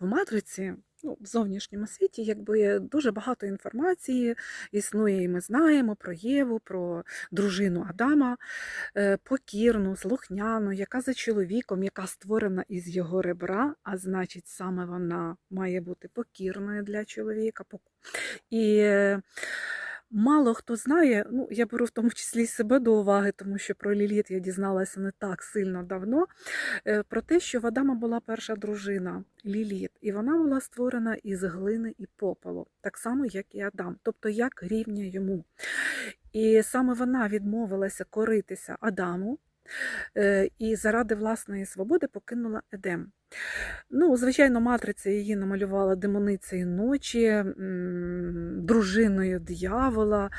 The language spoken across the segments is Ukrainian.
в матриці, ну, в зовнішньому світі, якби дуже багато інформації існує, і ми знаємо про Єву, про дружину Адама, е, покірну, слухняну, яка за чоловіком, яка створена із його ребра, а значить, саме вона має бути покірною для чоловіка. І е, Мало хто знає, ну я беру в тому числі себе до уваги, тому що про Ліліт я дізналася не так сильно давно. е, Про те, що в Адама була перша дружина Ліліт, і вона була створена із глини і попелу, так само, як і Адам, тобто як рівня йому. І саме вона відмовилася коритися Адаму і заради власної свободи покинула Едем. Ну, звичайно, матриця її намалювала демоницею ночі, дружиною диявола,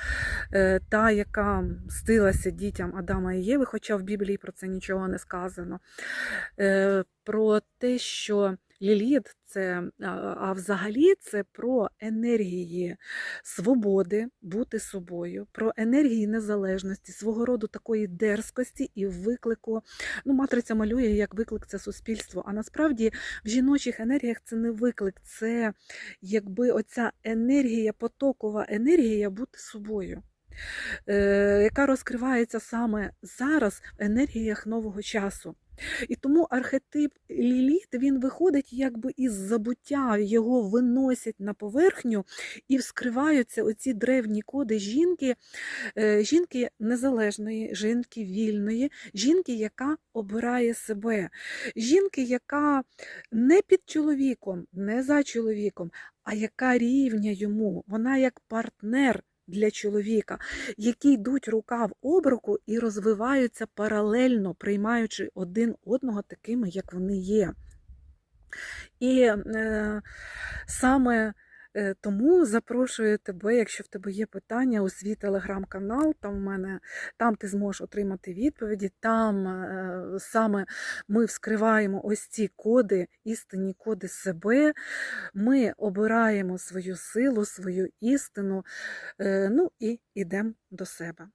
е, та, яка мстилася дітям Адама і Єви, хоча в Біблії про це нічого не сказано. Е, Про те, що Ліліт це, а, взагалі це про енергії свободи бути собою, про енергії незалежності, свого роду такої дерзкості і виклику. Ну, матриця малює як виклик це суспільство. А насправді в жіночих енергіях це не виклик, це якби оця енергія, потокова енергія бути собою. е, Яка розкривається саме зараз в енергіях нового часу. І тому архетип Ліліт він виходить якби із забуття, його виносять на поверхню і вскриваються оці древні коди жінки, е, жінки незалежної, жінки вільної, жінки, яка обирає себе, жінки, яка не під чоловіком, не за чоловіком, а яка рівня йому. Вона як партнер. Для чоловіка, які йдуть рука в обруку і розвиваються паралельно, приймаючи один одного такими, як вони є. І е, саме тому запрошую тебе, якщо в тебе є питання, у свій телеграм-канал. Там в мене там ти зможеш отримати відповіді. Там е, саме ми вскриваємо ось ці коди, істинні коди себе. Ми обираємо свою силу, свою істину, е, ну і йдемо до себе.